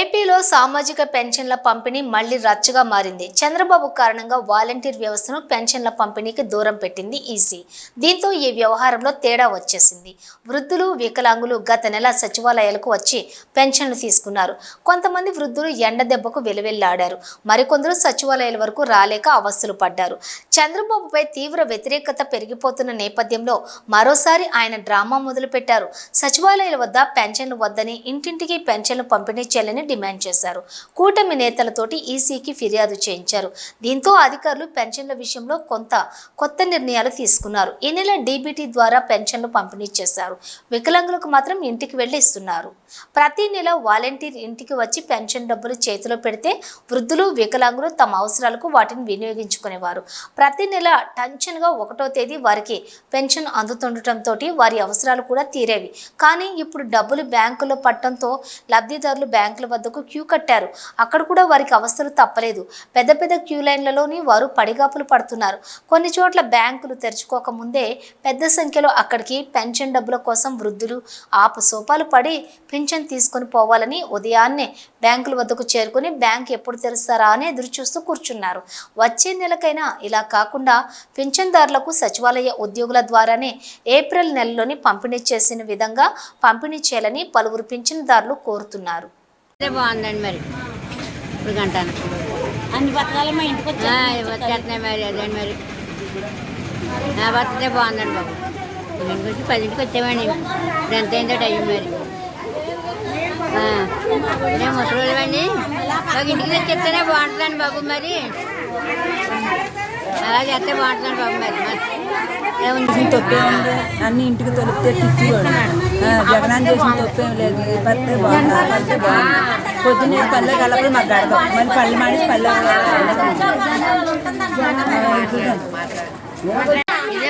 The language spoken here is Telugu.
ఏపీలో సామాజిక పెన్షన్ల పంపిణీ మళ్ళీ రచ్చగా మారింది. చంద్రబాబు కారణంగా వాలంటీర్ వ్యవస్థను పెన్షన్ల పంపిణీకి దూరం పెట్టింది ఈసీ. దీంతో ఈ వ్యవహారంలో తేడా వచ్చేసింది. వృద్ధులు వికలాంగులు గత నెల సచివాలయాలకు వచ్చి పెన్షన్లు తీసుకున్నారు. కొంతమంది వృద్ధులు ఎండ దెబ్బకు వెలువెల్లాడారు మరికొందరు సచివాలయాల వరకు రాలేక అవస్థలు పడ్డారు. చంద్రబాబుపై తీవ్ర వ్యతిరేకత పెరిగిపోతున్న నేపథ్యంలో మరోసారి ఆయన డ్రామా మొదలుపెట్టారు. సచివాలయాల వద్ద పెన్షన్లు వద్దని ఇంటింటికి పెన్షన్లు పంపిణీ చేయాలని డిమాండ్ చేశారు. కూటమి నేతలతోటి ఈసీకి ఫిర్యాదు చేయించారు. దీంతో అధికారులు పెన్షన్ల విషయంలో కొంత కొత్త నిర్ణయాలు తీసుకున్నారు. ఈ నెల డీబీటీ ద్వారా పెన్షన్లు పంపిణీ చేశారు. వికలాంగులకు మాత్రం ఇంటికి వెళ్ళి ఇస్తున్నారు. ప్రతి నెల వాలంటీర్ ఇంటికి వచ్చి పెన్షన్ డబ్బులు చేతిలో పెడితే వృద్ధులు వికలాంగులు తమ అవసరాలకు వాటిని వినియోగించుకునేవారు. ప్రతి నెల టెన్షన్గా ఒకటో తేదీ వారికి పెన్షన్ అందుతుండటంతో వారి అవసరాలు కూడా తీరేవి. కానీ ఇప్పుడు డబ్బులు బ్యాంకులో పట్టడంతో లబ్ధిదారులు బ్యాంకుల వద్దకు క్యూ కట్టారు. అక్కడ కూడా వారికి అవస్థలు తప్పలేదు. పెద్ద పెద్ద క్యూ లైన్లలోని వారు పడిగాపులు పడుతున్నారు. కొన్ని చోట్ల బ్యాంకులు తెరుచుకోక ముందే పెద్ద సంఖ్యలో అక్కడికి పెన్షన్ డబ్బుల కోసం వృద్ధులు ఆపసోపాలు పడి పింఛన్ తీసుకొని పోవాలని ఉదయాన్నే బ్యాంకుల వద్దకు చేరుకుని బ్యాంక్ ఎప్పుడు తెరుస్తారా అని ఎదురుచూస్తూ కూర్చున్నారు. వచ్చే నెలకైనా ఇలా కాకుండా పింఛన్దారులకు సచివాలయ ఉద్యోగుల ద్వారానే ఏప్రిల్ నెలలోని పంపిణీ చేసిన విధంగా పంపిణీ చేయాలని పలువురు పింఛన్దారులు కోరుతున్నారు. అదే బాగుందండి మరి. ఇప్పుడు గంటాను అన్ని పథకాలు మా ఇంటికి వచ్చేస్తున్నాయి మరి అదే మరి? నా బర్త్డే బాగుందండి బాబు. ఇంటికి వచ్చి పదింటికి వచ్చామండి. ఇప్పుడు ఎంత అయిందో టైం మరి. నేను ముసలివండి ఒక ఇంటికి తెచ్చేస్తేనే బాగుంటుందండి బాబు మరి. అలా చేస్తే బాగుంటుందండి బాబు మరి? చేసిన తప్పే ఉంది అన్ని ఇంటికి తొలిపితే ఇచ్చేవాడు జగనాన్ని చేసిన తప్పేం లేదు ఈ పత్తే బాగుంది ఆ పత్తే బాగుంది పొద్దున్నే పల్లె కలపలు మాకు గడతాం మరి పళ్ళు మానేసి పల్లె ఇదే